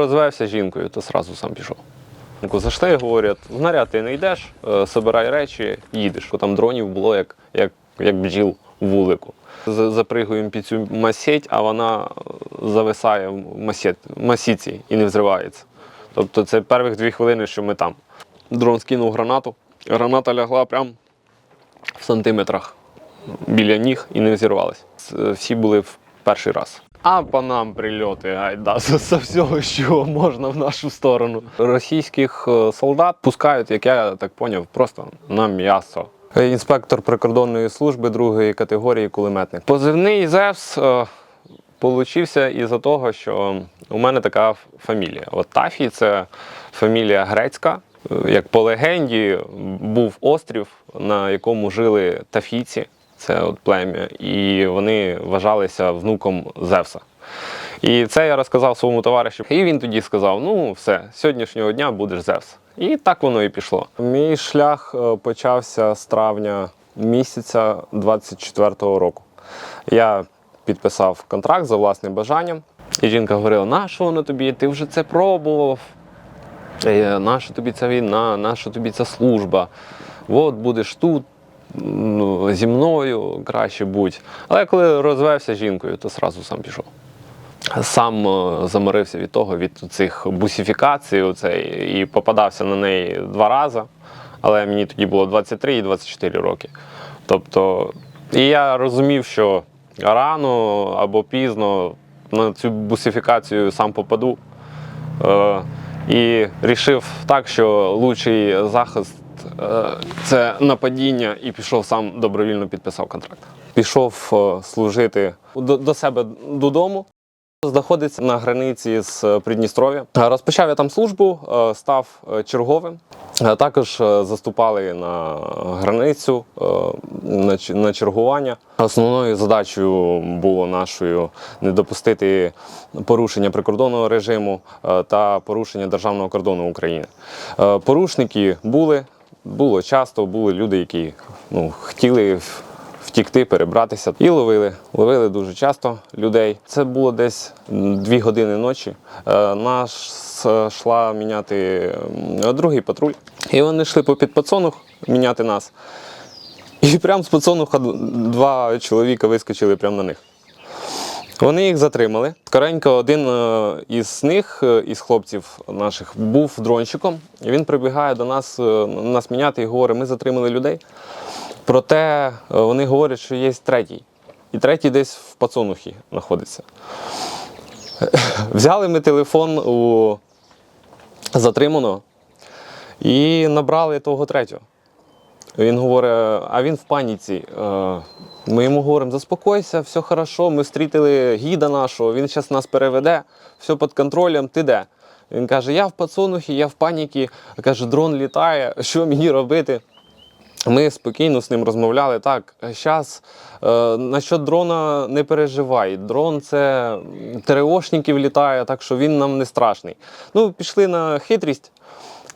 розвевся з жінкою, то сразу сам пішов. Зайшли, говорять, в наряд ти не йдеш, е, собирай речі, їдеш. Там дронів було як, як, як бджіл у вулику. Запригуємо під цю масеть, а вона е, зависає в масіці і не взривається. Тобто це перших дві хвилини, що ми там. Дрон скинув гранату, граната лягла прямо в сантиметрах біля ніг і не взірвалась. Всі були в перший раз. А по нам прильоти, гайда, з з всього, що можна в нашу сторону. Російських е, солдат пускають, як я так поняв, просто на м'ясо. Е, Інспектор прикордонної служби другої категорії кулеметник. Позивний Зевс е, получився із-за того, що у мене така фамілія. От Тафій це фамілія грецька. Як по легенді, був острів, на якому жили тафійці, це от плем'я, і вони вважалися внуком Зевса. І це я розказав своєму товаришу. І він тоді сказав: ну, все, з сьогоднішнього дня будеш Зевс. І так воно і пішло. Мій шлях е, почався з травня місяця 24-го року. Я підписав контракт за власним бажанням. І жінка говорила: на що воно тобі? Ти вже це пробував. Е, Наша тобі ця війна, наша тобі ця служба. От будеш тут, ну, зі мною краще будь. Але коли розвевся жінкою, то сразу сам пішов. Сам е, заморився від того, від цих бусифікацій оцей, і попадався на неї два рази. Але мені тоді було 23 і 24 роки. Тобто, і я розумів, що рано або пізно на цю бусифікацію сам попаду. Е, і рішив так, що лучший захист це нападіння, і пішов сам добровільно підписав контракт. Пішов е, служити до, до себе додому. Знаходиться на границі з Придністров'я. Е, Розпочав я там службу, е, став е, черговим. Е, Також е, заступали на границю е, на чергування. Основною задачею було нашою не допустити порушення прикордонного режиму е, та порушення державного кордону України. Е, Порушники були, було часто, були люди, які ну, хотіли втікти, перебратися. І ловили. Ловили дуже часто людей. Це було десь дві години ночі. Е, Наш йшла міняти другий патруль. І вони йшли по підпацонух міняти нас. І прямо з пацануха два чоловіка вискочили прямо на них. Вони їх затримали. Скоренько один е, із них, е, із хлопців наших, був дронщиком. І він прибігає до нас, е, нас міняти і говорить: ми затримали людей. Проте вони говорять, що є третій. І третій десь в пацанухі знаходиться. Взяли ми телефон у затриманого і набрали того третього. Він говорить, а він в паніці. Е, Ми йому говоримо, заспокойся, все хорошо, ми зустріли гіда нашого, він зараз нас переведе, все під контролем, ти де? Він каже, я в пацанухі, я в паніці. Каже, дрон літає, що мені робити? Ми спокійно з ним розмовляли. Так, зараз е, насчет дрона не переживай. Дрон це ТРОшників літає, так що він нам не страшний. Ну, пішли на хитрість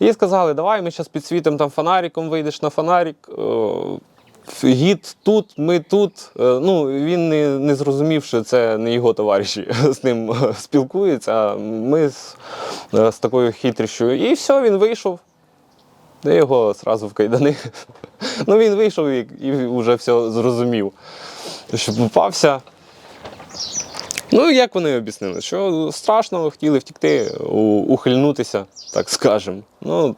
і сказали, давай ми зараз підсвітимо там фонариком, вийдеш на фонарик. е, Гід тут, ми тут. Е, Ну, він не, не зрозумів, що це не його товариші з ним е, спілкуються. А ми з, з такою хитрістю. І все, він вийшов. Я його одразу в кайдани. Ну він вийшов і, і вже все зрозумів, що попався. Ну, як вони об'яснили, що страшно хотіли втікти, ухильнутися, так скажемо. Ну,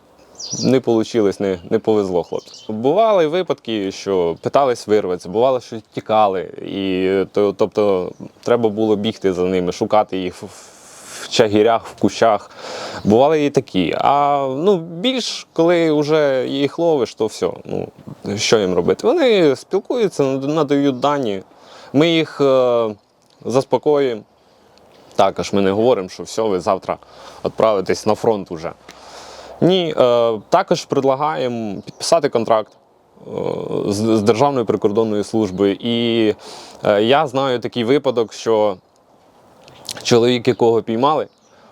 не вийшло, не, не повезло хлопцю. Бували випадки, що питались вирватися, бувало, що тікали. І, то, тобто треба було бігти за ними, шукати їх в, в чагірях, в кущах. Бували і такі. А ну, більш, коли вже їх ловиш, то все. Ну, що їм робити? Вони спілкуються, надають дані. Ми їх е, заспокоюємо. Також ми не говоримо, що все, ви завтра відправитесь на фронт уже. Ні, е, також предлагаємо підписати контракт е, з, з Державною прикордонною службою. І е, я знаю такий випадок, що чоловік, якого піймали,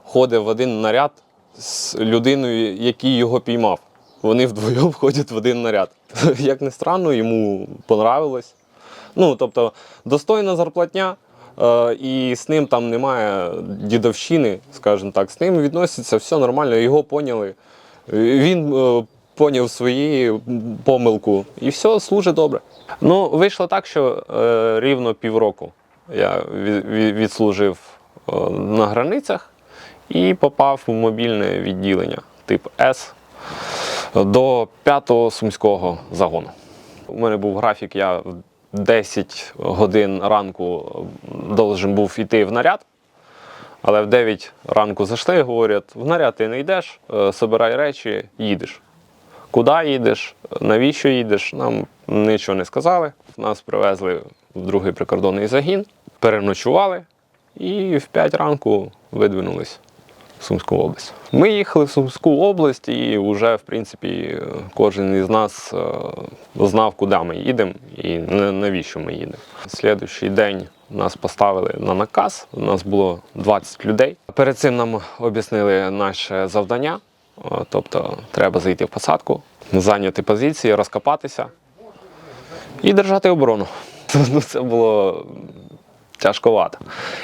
ходить в один наряд з людиною, який його піймав. Вони вдвоєм входять в один наряд. Як не странно, йому понравилось. Ну, тобто, достойна зарплатня, і з ним там немає дідовщини, скажімо так. З ним відносяться все нормально, його поняли. Він е, поняв свої помилку і все служить добре. Ну, вийшло так, що е, рівно півроку я від, від- відслужив е, на границях і попав у мобільне відділення тип С до 5-го сумського загону. У мене був графік, я в 10 годин ранку должен був йти в наряд. Але в 9 ранку зайшли говорять, в наряд ти не йдеш, е, собирай речі, їдеш. Куди їдеш, навіщо їдеш, нам нічого не сказали. Нас привезли в другий прикордонний загін, переночували і в 5 ранку видвинулись Сумську область. Ми їхали в Сумську область, і вже, в принципі, кожен із нас е, знав, куди ми їдемо і на- навіщо ми їдемо. Слідуючий день нас поставили на наказ. У нас було 20 людей. Перед цим нам об'яснили наше завдання. Е, Тобто треба зайти в посадку, зайняти позиції, розкопатися і держати оборону. Ну, це було тяжковато.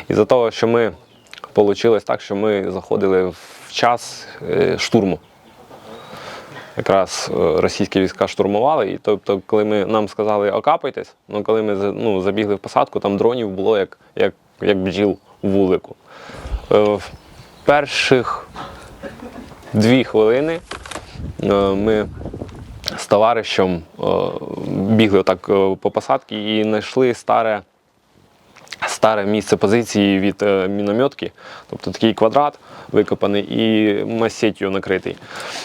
Із-за того, що ми вийшло так, що ми заходили в час е, штурму. Якраз е, російські війська штурмували, і тобто, коли ми нам сказали окапайтесь, ну коли ми ну, забігли в посадку, там дронів було як, як, як бджіл в вулику. Е, В перших дві хвилини ми з товаришем бігли отак е, по посадці і знайшли старе, старе місце позиції від е, мінометки, тобто такий квадрат викопаний і масеттю накритий.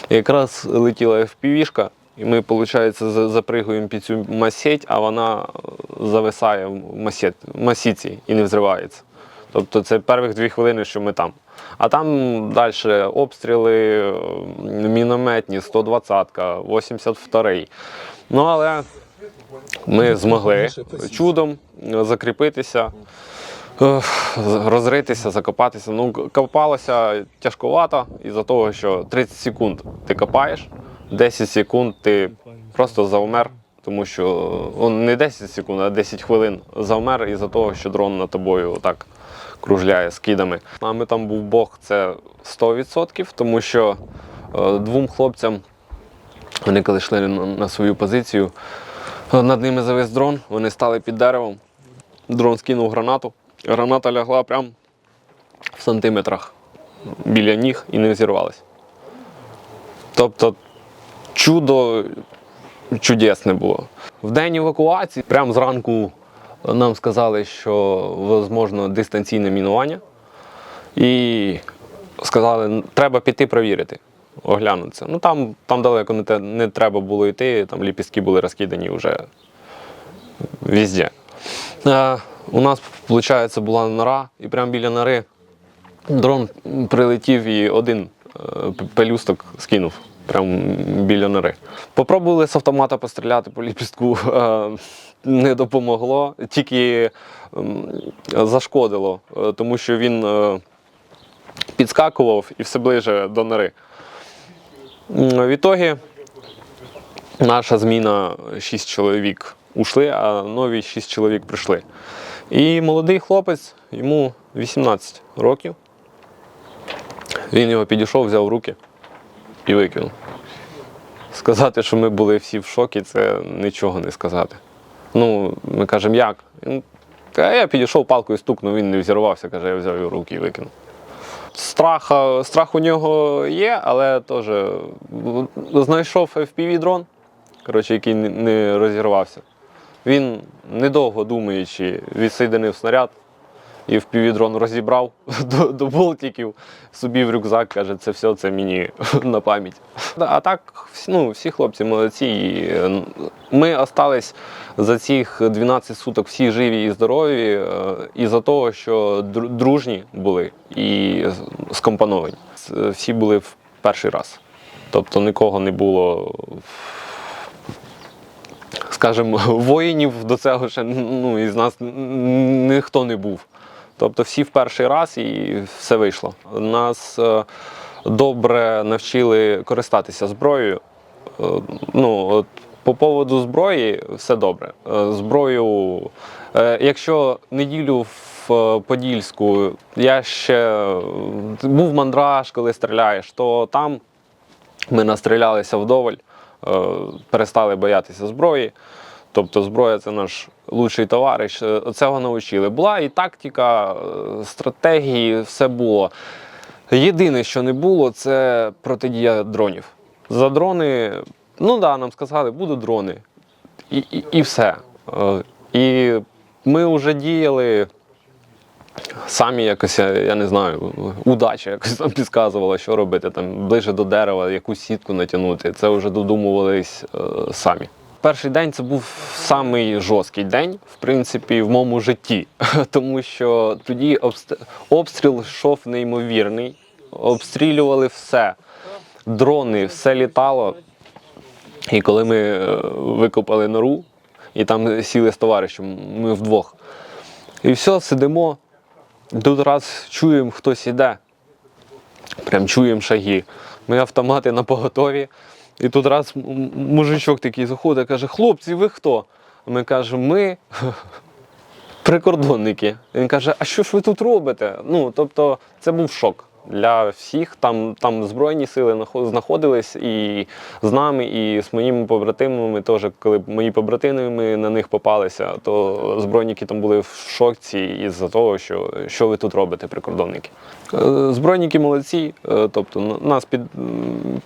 І якраз летіла FPV-шка, і ми, виходить, запригуємо під цю масеть, а вона е, зависає в масет, масіці і не взривається. Тобто це перших дві хвилини, що ми там. А там далі обстріли, е, мінометні, 120-ка, 82-й. Ну але ми змогли чудом закріпитися, е, розритися, закопатися. Ну, копалося тяжковато із-за того, що 30 секунд ти копаєш, 10 секунд ти просто завмер, тому що не 10 секунд, а 10 хвилин завмер із-за того, що дрон над тобою так кружляє скидами. Нами там був Бог, це 100%, тому що е, двом хлопцям вони коли йшли на, свою позицію, над ними завис дрон, вони стали під деревом. Дрон скинув гранату. Граната лягла прямо в сантиметрах біля ніг і не взірвалась. Тобто чудо чудесне було. В день евакуації, прямо зранку нам сказали, що можливо дистанційне мінування. І сказали, треба піти провірити, оглянутися. Ну там, там далеко не, те- не треба було йти, там ліпістки були розкидані вже везде. Е, у нас, виходить, була нора, і прямо біля нори дрон прилетів і один е, пелюсток скинув. Прямо біля нори. Попробували з автомата постріляти по ліпістку, е, не допомогло, тільки зашкодило, е, тому що він підскакував і все ближе до нори. В ітогі наша зміна 6 чоловік ушли, а нові 6 чоловік прийшли. І молодий хлопець, йому 18 років. Він його підійшов, взяв руки і викинув. Сказати, що ми були всі в шокі, це нічого не сказати. Ну, ми кажемо, як? «А я підійшов палкою стукнув, він не взірвався, каже, я взяв його руки і викинув. Страх, страх у нього є, але теж е, знайшов FPV-дрон, коротше, який не розірвався. Він, недовго думаючи, відсоєдинив снаряд і FPV-дрон розібрав до, до болтиків, собі в рюкзак, каже, це все, це мені на пам'ять. А так, ну, всі хлопці молодці. І ми остались за цих 12 суток всі живі і здорові, е, із-за того, що дружні були і скомпоновані. Всі були в перший раз. Тобто нікого не було скажімо, воїнів до цього ще ну, із нас ніхто не був. Тобто всі в перший раз і все вийшло. Нас е, добре навчили користатися зброєю. Е, Ну, от, по поводу зброї все добре. Е, Зброю, якщо неділю в Подільську, я ще був мандраж, коли стріляєш, то там ми настрілялися вдоволь, перестали боятися зброї. Тобто зброя це наш лучший товариш. Е, Цього навчили. Була і тактика, е, стратегії, все було. Єдине, що не було, це протидія дронів. За дрони, ну да, нам сказали, будуть дрони. І, і, і все. Е, І ми вже діяли самі якось, я, не знаю, удача якось нам підказувала, що робити, там ближе до дерева, якусь сітку натягнути. Це вже додумувались е, самі. Перший день це був самий жорсткий день, в принципі, в моєму житті, тому що тоді обстріл йшов неймовірний, обстрілювали все. Дрони, все літало. І коли ми е, викопали нору, і там сіли з товаришем, ми вдвох. І все, сидимо. Тут раз чуємо, хтось іде. Прям чуємо шаги. Ми автомати на поготові. І тут раз мужичок такий заходить, каже: хлопці, ви хто? А Ми кажемо, ми прикордонники. Він каже, а що ж ви тут робите? Ну, тобто, це був шок для всіх. Там, там збройні сили знаходились і з нами, і з моїми побратимами. Теж, коли мої побратими на них попалися, то збройники там були в шоці із-за того, що, що ви тут робите, прикордонники. Е, Збройники молодці, е, тобто нас під,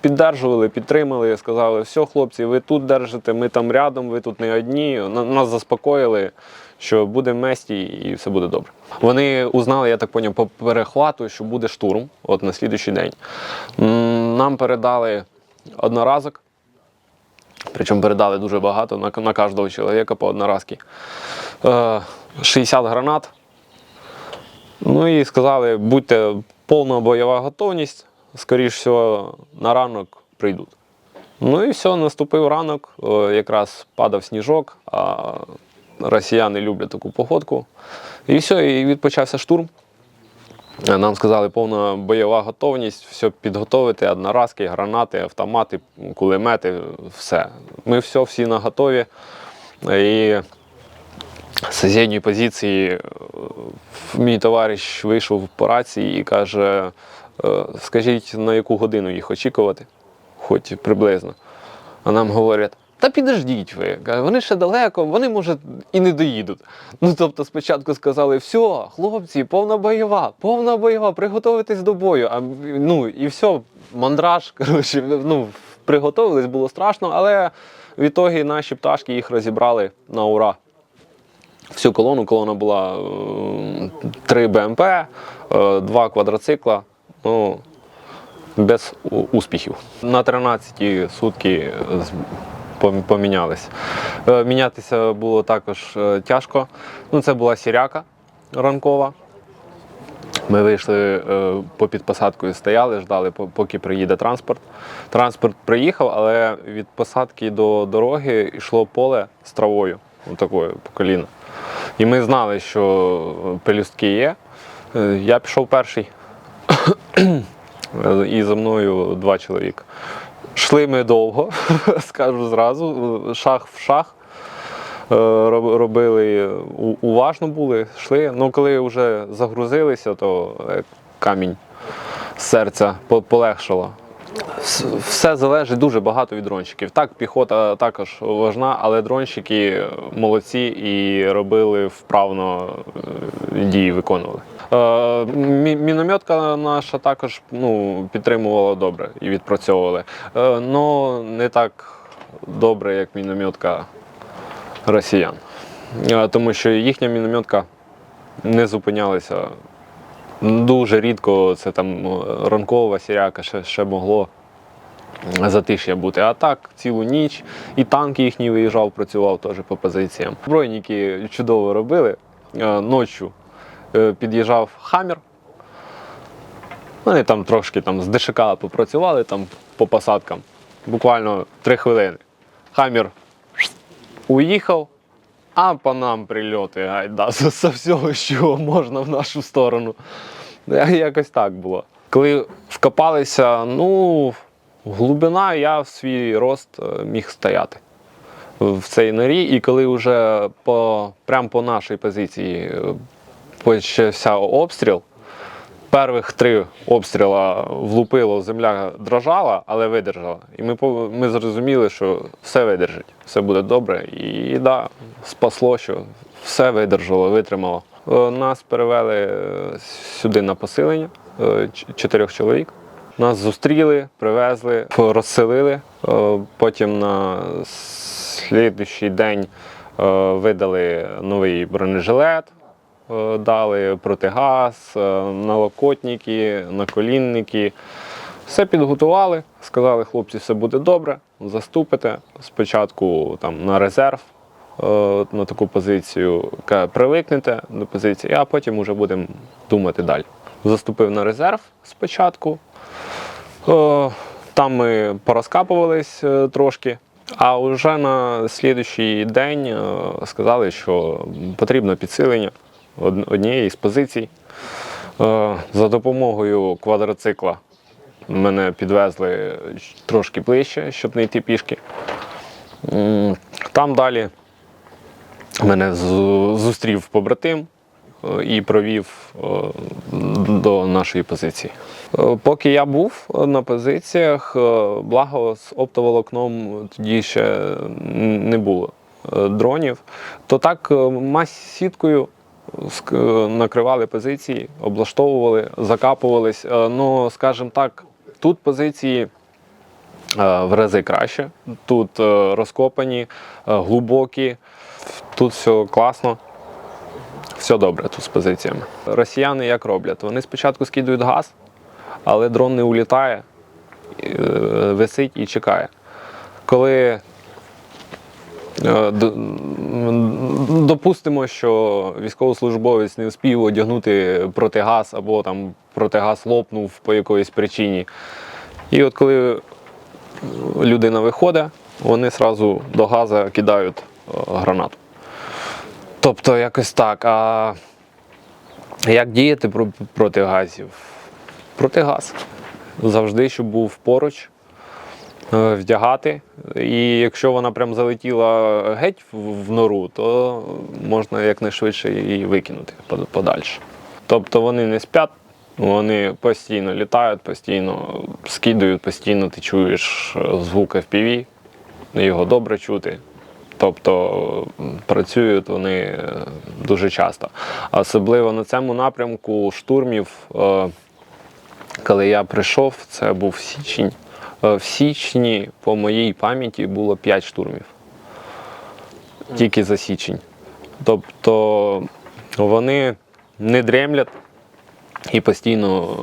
піддержували, підтримали, сказали, все, хлопці, ви тут держите, ми там рядом, ви тут не одні. Нас заспокоїли, що буде месті і все буде добре. Вони узнали, я так поняв, по перехвату, що буде штурм от на слідуючий день. Нам передали одноразок. Причому передали дуже багато на, на кожного чоловіка по одноразки. Е, 60 гранат. Ну і сказали, будьте повна бойова готовність, скоріш всього, на ранок прийдуть. Ну і все, наступив ранок, е, якраз падав сніжок, а росіяни люблять таку погодку. І все, і відпочався штурм. Нам сказали, повна бойова готовність, все підготовити, одноразки, гранати, автомати, кулемети, все. Ми все, всі на готові. І з сусідньої позиції е, мій товариш вийшов по рації і каже: е, скажіть, на яку годину їх очікувати, хоч приблизно. А нам говорять. Та підождіть ви, вони ще далеко, вони, може, і не доїдуть. Ну, тобто, спочатку сказали, все, хлопці, повна бойова, повна бойова, приготуйтесь до бою. А, ну, і все, мандраж, коротше, ну, приготувались, було страшно, але в ітогі наші пташки їх розібрали на ура всю колону. Колона була е, три БМП, е, два квадроцикла. Ну, без успіхів. На 13 сутки пом- помінялись. Е, Мінятися було також е, тяжко. Ну, це була сіряка ранкова. Ми вийшли е, попід посадкою, стояли, ждали, поки приїде транспорт. Транспорт приїхав, але від посадки до дороги йшло поле з травою, отакою по коліна. І ми знали, що пелюстки є. Я пішов перший. І за мною два чоловіка. Йшли ми довго, скажу зразу, шах в шах. Е, Робили уважно були, йшли. Ну, коли вже загрузилися, то е, камінь серця полегшало. Все залежить дуже багато від дронщиків. Так, піхота також важна, але дронщики молодці і робили вправно е, дії, виконували. Е, Мінометка наша також ну, підтримувала добре і відпрацьовували. Е, Ну не так добре, як мінометка росіян. Е, Тому що їхня мінометка не зупинялася. Дуже рідко це там е, ранкова сіряка ще, ще могло затиш'я бути. А так, цілу ніч. І танк їхній виїжджав, працював теж по позиціям. Збройники чудово робили. Ночі під'їжджав хамір. Вони там трошки там з ДШК попрацювали там по посадкам. Буквально три хвилини. Хамір уїхав, а по нам прильоти гайда з всього, що можна в нашу сторону. Якось так було. Коли вкопалися, ну, глибина я в свій рост е, міг стояти в цій норі. І коли вже по, прямо по нашій позиції е, почався обстріл. Перших три обстріла влупило, земля дрожала, але видержала. І ми, ми зрозуміли, що все видержить, все буде добре. І да, спасло, що все видержало, витримало. Е, Нас перевели е, сюди на поселення е, чотирьох чоловік. Нас зустріли, привезли, розселили. Потім на слідуючий день видали новий бронежилет, дали протигаз, е, налокотники, наколінники. Все підготували, сказали, хлопці, все буде добре, заступите. Спочатку там, на резерв е, на таку позицію, привикнете до позиції, а потім вже будемо думати далі. Заступив на резерв спочатку. Е, Там ми порозкапувались е, трошки, а вже на слідуючий день е, сказали, що потрібно підсилення однієї з позицій. Е, За допомогою квадроцикла мене підвезли трошки ближче, щоб не йти пішки. Там далі мене зустрів побратим е, і провів е, до нашої позиції. Поки я був на позиціях, благо з оптоволокном тоді ще не було дронів, то так мас-сіткою ск- е, накривали позиції, облаштовували, закапувались. Е, Ну, скажімо так, тут позиції е, в рази краще. Тут е, розкопані, глибокі, тут все класно. Все добре тут з позиціями. Росіяни як роблять? Вони спочатку скидують газ, але дрон не улітає, висить і чекає. Коли допустимо, що військовослужбовець не встиг одягнути протигаз або там протигаз лопнув по якоїсь причині. І от коли людина виходить, вони одразу до газу кидають е, гранату. Тобто якось так. А як діяти про- проти газів? Проти газ. Завжди, щоб був поруч, е, вдягати. І якщо вона прям залетіла геть в нору, то можна якнайшвидше її викинути подальше. Тобто вони не спять, вони постійно літають, постійно скидують, постійно ти чуєш е, звук FPV, його добре чути. Тобто працюють вони е, дуже часто. Особливо на цьому напрямку штурмів, е, коли я прийшов, це був січень. Е, В січні, по моїй пам'яті, було 5 штурмів. Тільки за січень. Тобто вони не дремлять і постійно,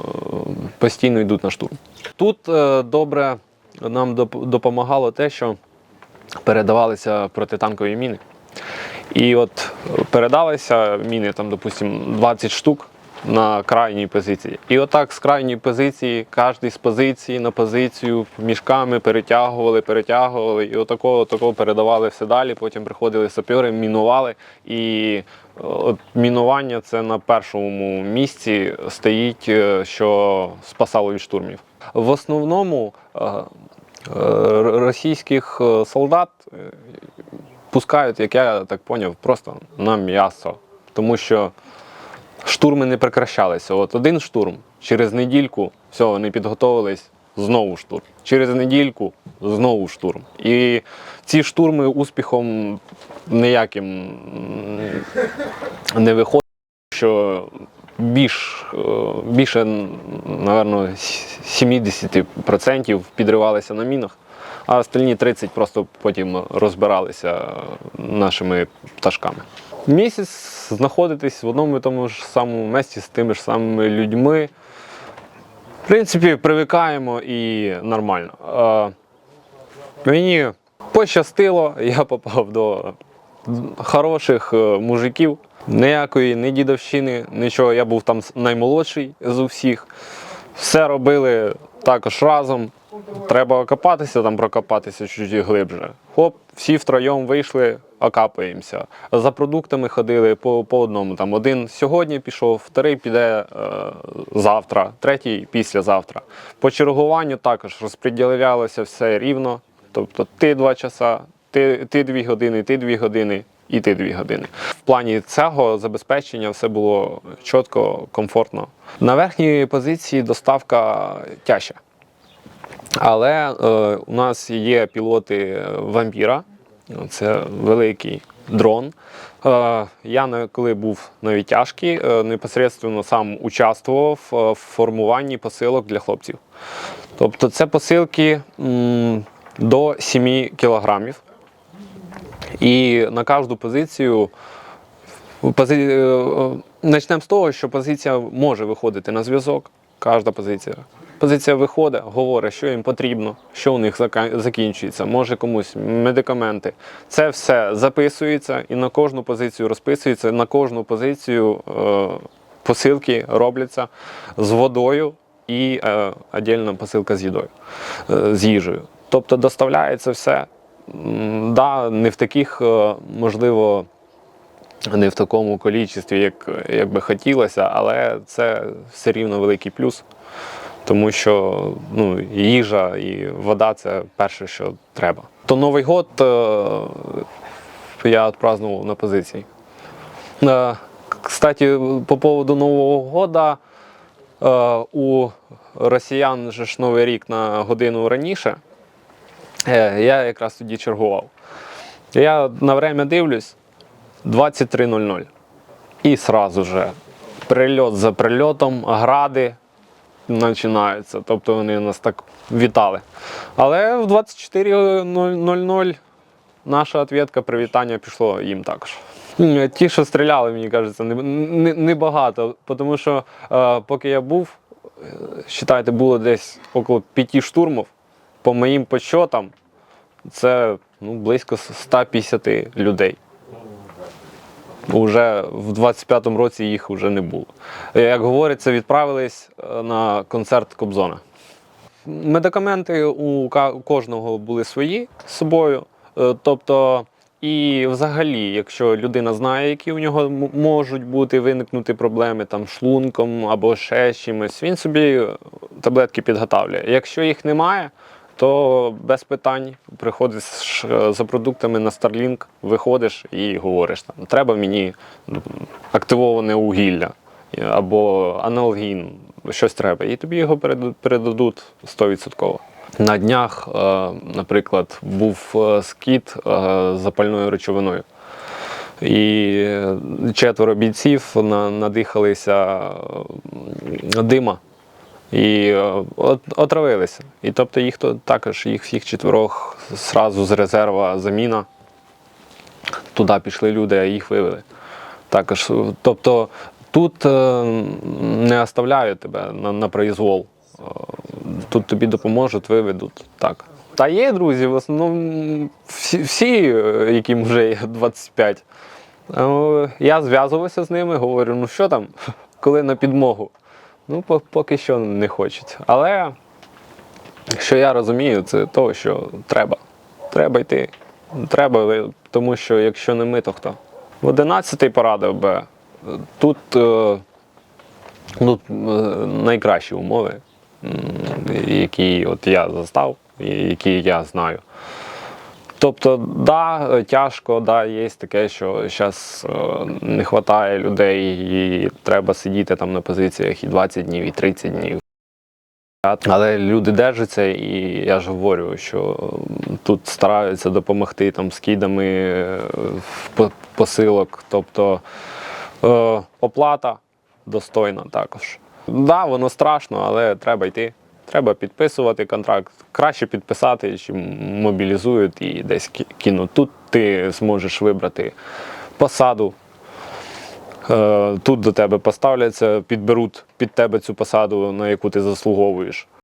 е, постійно йдуть на штурм. Тут е, добре нам допомагало те, що передавалися протитанкові міни. І от передалися міни, там, допустимо, 20 штук на крайній позиції. І отак з крайньої позиції, кожен з позиції на позицію мішками перетягували, перетягували, і отакого, отакого передавали все далі. Потім приходили сапери, мінували. І е, от мінування це на першому місці стоїть, е, що спасало від штурмів. В основному е, російських солдат пускають, як я так поняв, просто на м'ясо. Тому що штурми не прекращалися. От один штурм, через недільку, все, вони підготовились, знову штурм. Через недільку знову штурм. І ці штурми успіхом ніяким не виходять, що більш, е, більше, напевно, 70% підривалися на мінах, а остальні 30 просто потім розбиралися нашими пташками. Місяць знаходитись в одному і тому ж самому місці з тими ж самими людьми. В принципі, привикаємо і нормально. Е, Мені пощастило, я попав до хороших е, мужиків. Ніякої ні дідовщини, нічого. Я був там наймолодший з усіх. Все робили також разом. Треба окопатися, там прокопатися чуть глибше. Хоп, всі втроєм вийшли, окапаємося. За продуктами ходили по, по одному. Там один сьогодні пішов, вторий піде е, завтра, третій післязавтра. По чергуванню також розподілялося все рівно. Тобто ти два часа, ти, ти дві години, ти дві години. іти 2 години. В плані цього забезпечення все було чітко, комфортно. На верхній позиції доставка тяжча. Але е, у нас є пілоти вампіра, це великий дрон. Е, я коли був на відтяжці, е, непосередньо сам участвував е, в формуванні посилок для хлопців. Тобто це посилки до 7 кілограмів. І на кожну позицію Пози... Почнемо з того, що позиція може виходити на зв'язок. Кожна позиція. Позиція виходить, говорить, що їм потрібно, що у них закінчується, може комусь медикаменти. Це все записується і на кожну позицію розписується. На кожну позицію е, посилки робляться з водою і е, віддільна посилка з їдою, е, з їжею. Тобто доставляється все. Да, не в таких, е, можливо, не в такому кількості, як, як би хотілося, але це все рівно великий плюс. Тому що ну, їжа і вода це перше, що треба. То Новий год е, я відпразнував на позиції. Е, Кстати, по поводу Нового года е, у росіян же ж Новий рік на годину раніше. Я якраз тоді чергував. Я на время дивлюсь 23.00. І сразу же прильот за прильотом, гради починаються. Тобто вони нас так вітали. Але в 24.00 наша відповідка привітання пішло їм також. Ті, що стріляли, мені кажеться, не, не, не тому що е, поки я був, е, вважайте, було десь около п'яти штурмів. По моїм підсчетам, це ну, близько 150 людей. Уже в 25-му році їх вже не було. Як говориться, відправились е, на концерт Кобзона. Медикаменти у кожного були свої з собою. Е, Тобто, і взагалі, якщо людина знає, які у нього можуть бути виникнути проблеми там шлунком або ще чимось, він собі таблетки підготавлює. Якщо їх немає, то без питань приходиш е, за продуктами на Starlink, виходиш і говориш там, треба мені активоване вугілля е, або аналгін, щось треба. І тобі його передадуть 100%. На днях, е, наприклад, був е, скіт з запальною речовиною. І четверо бійців на- надихалися дима і е, отравилися. І тобто їх то також, їх всіх четверох зразу з резерва заміна. Туди пішли люди, а їх вивели. Також, е, тобто тут е, не оставляють тебе на, на произвол. Тут тобі допоможуть, виведуть. Так. Та є друзі, в основному всі, всі яким вже є 25. Е, Я зв'язувався з ними, говорю, ну що там, коли на підмогу. Ну, поки що не хочуть. Але що я розумію, це то, що треба. Треба йти. Треба, тому що якщо не ми, то хто? В 11-й порадив би. Тут, е, тут е, найкращі умови, які от я застав, які я знаю. Тобто, да, тяжко, да, є таке, що зараз не вистачає людей, і треба сидіти там на позиціях і 20 днів, і 30 днів. Але люди держаться, і я ж говорю, що тут стараються допомогти там скидами е, посилок. Тобто е, оплата достойна також. Так, да, воно страшно, але треба йти. Треба підписувати контракт. Краще підписати, чим мобілізують і десь ки- кинуть. Тут ти зможеш вибрати посаду. Е, Тут до тебе поставляться, підберуть під тебе цю посаду, на яку ти заслуговуєш.